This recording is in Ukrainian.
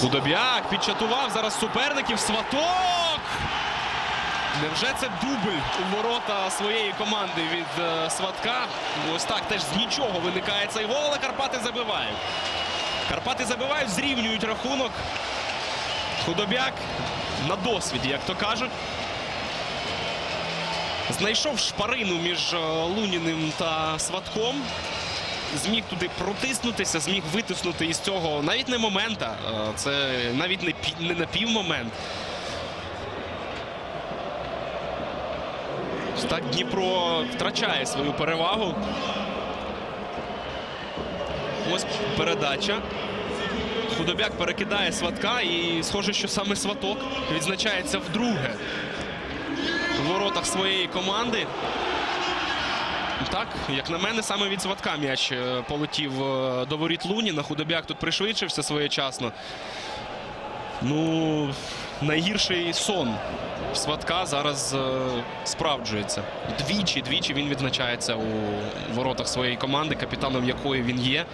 Худобяк підчатував зараз суперників. Сваток! Невже це дубль у ворота своєї команди від е, Сватка? Ось так теж з нічого виникає цей гол, але Карпати забивають. Карпати забивають, зрівнюють рахунок. Худобяк на досвіді, як то кажуть. Знайшов шпарину між е, Луніним та Сватком. Зміг туди протиснутися, зміг витиснути із цього навіть не момента. Це навіть не, не напівмомент. Ось Так Дніпро втрачає свою перевагу. Ось передача. Худобяк перекидає сватка і схоже, що саме сваток відзначається вдруге в воротах своєї команди. Так, як на мене, саме від сватка м'яч е, полетів е, до воріт Луніна. Худобяк тут пришвидшився своєчасно. Ну, найгірший сон сватка зараз е, справджується. Двічі, двічі він відзначається у воротах своєї команди, капітаном якої він є.